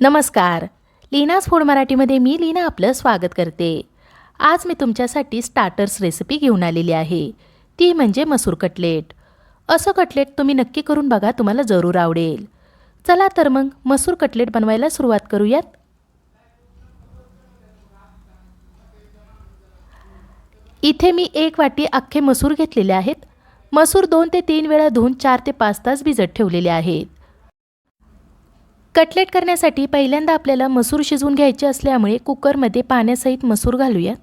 नमस्कार. लीनाज फूड मराठीमध्ये मी लीना आपलं स्वागत करते. आज मी तुमच्यासाठी स्टार्टर्स रेसिपी घेऊन आलेली आहे. ती म्हणजे मसूर कटलेट असं कटलेट तुम्ही नक्की करून बघा तुम्हाला जरूर आवडेल. चला तर मग मसूर कटलेट बनवायला सुरुवात करूयात. इथे मी एक वाटी अख्खे मसूर घेतलेले आहेत. मसूर दोन ते तीन वेळा धुवून चार ते पाच तास भिजत ठेवलेले आहेत. कटलेट करण्यासाठी पहिल्यांदा आपल्याला मसूर शिजवून घ्यायचे असल्यामुळे कुकरमध्ये पाण्यासहित मसूर घालूया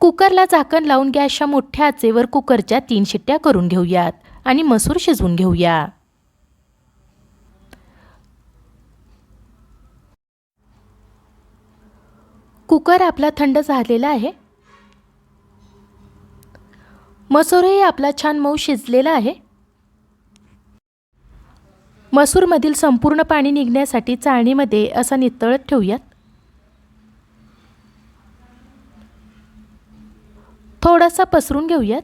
कुकरला झाकण लावून गॅसच्या मोठ्या आचेवर कुकरच्या तीन शिट्ट्या करून घेऊयात आणि मसूर शिजवून घेऊया. कुकर आपला थंड झालेला आहे. मसूरही आपला छान मऊ शिजलेला आहे. मसूरमधील संपूर्ण पाणी निघण्यासाठी चाळणीमध्ये असा नितळत ठेवूयात. थोडासा पसरून घेऊयात.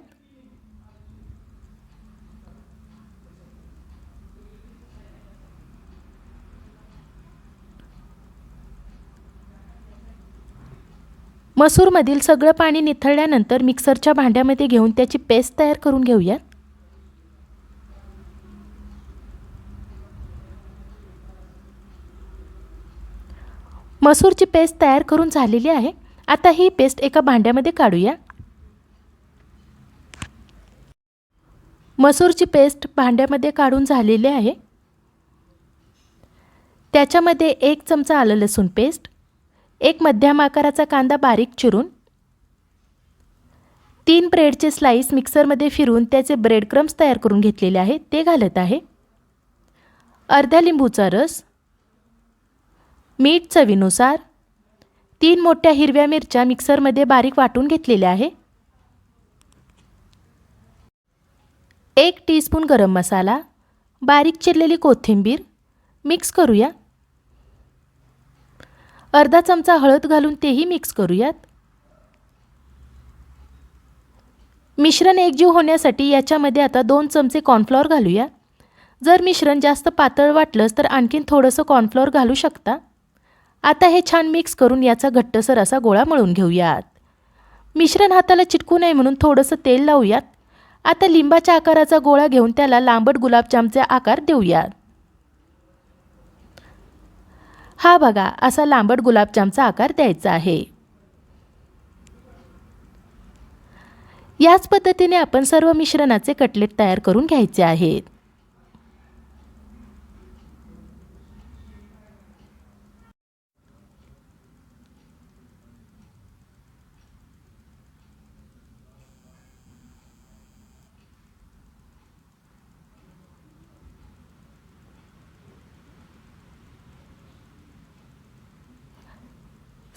मसूरमधील सगळं पाणी निथळल्यानंतर मिक्सरच्या भांड्यामध्ये घेऊन त्याची पेस्ट तयार करून घेऊयात. मसूरची पेस्ट तयार करून झालेली आहे. आता ही पेस्ट एका भांड्यामध्ये काढूया. मसूरची पेस्ट भांड्यामध्ये काढून झालेली आहे. त्याच्यामध्ये एक चमचा आलं लसूण पेस्ट एक मध्यम आकाराचा कांदा बारीक चिरून तीन ब्रेडचे स्लाईस मिक्सरमध्ये फिरून त्याचे ब्रेड क्रम्स तयार करून घेतलेले आहे ते घालत आहे. अर्ध्या लिंबूचा रस मीठ चवीनुसार तीन मोठ्या हिरव्या मिरच्या मिक्सरमध्ये बारीक वाटून घेतलेल्या आहे. एक टीस्पून गरम मसाला बारीक चिरलेली कोथिंबीर मिक्स करूया. अर्धा चमचा हळद घालून तेही मिक्स करूयात. मिश्रण एकजीव होण्यासाठी याच्यामध्ये आता दोन चमचे कॉर्नफ्लॉवर घालूया. जर मिश्रण जास्त पातळ वाटलंच तर आणखीन थोडंसं कॉर्नफ्लॉवर घालू शकता. आता हे छान मिक्स करून याचा घट्टसर असा गोळा मळून घेऊयात. मिश्रण हाताला चिटकू नये म्हणून थोडंसं तेल लावूयात. आता लिंबाच्या आकाराचा गोळा घेऊन त्याला लांबट गुलाबजामचे आकार देऊयात. हा बघा असा लांबट गुलाबजामचा आकार द्यायचा आहे. याच पद्धतीने आपण सर्व मिश्रणाचे कटलेट तयार करून घ्यायचे आहेत.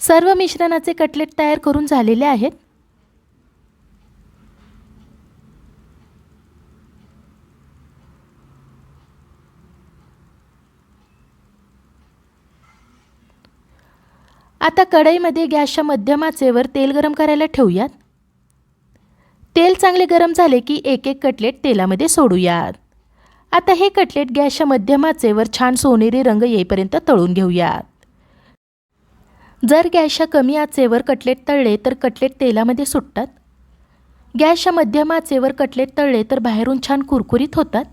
सर्व मिश्रणाचे कटलेट तयार करून झालेले आहेत. आता कढईमध्ये गॅसच्या मध्यम आचेवर तेल गरम करायला ठेवूयात. तेल चांगले गरम झाले की एक एक कटलेट तेलामध्ये सोडूयात. आता हे कटलेट गॅसच्या मध्यम आचेवर छान सोनेरी रंग येईपर्यंत तळून घेऊयात. जर गॅसच्या कमी आचेवर कटलेट तळले तर कटलेट तेलामध्ये सुटतात. गॅसच्या मध्यम आचेवर कटलेट तळले तर बाहेरून छान कुरकुरीत होतात.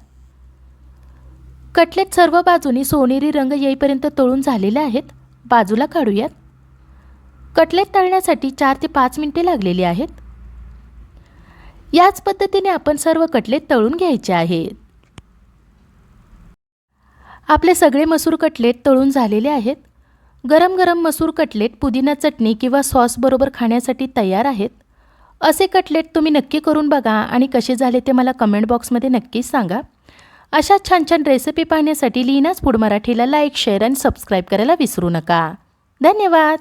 कटलेट सर्व बाजूनी सोनेरी रंग येईपर्यंत तळून झालेले आहेत. बाजूला काढूयात. कटलेट तळण्यासाठी चार ते पाच मिनटे लागलेली आहेत. याच पद्धतीने आपण सर्व कटलेट तळून घ्यायचे आहेत. आपले सगळे मसूर कटलेट तळून झालेले आहेत. गरम गरम मसूर कटलेट पुदिना चटणी किंवा सॉसबरोबर खाण्यासाठी तयार आहेत? असे कटलेट तुम्ही नक्की करून बघा आणि कसे झाले ते मला कमेंट बॉक्समध्ये नक्कीच सांगा. अशा छान छान रेसिपी पाहण्यासाठी लीनाच फूड मराठीला लाईक शेअर आणि सबस्क्राईब करायला विसरू नका. धन्यवाद!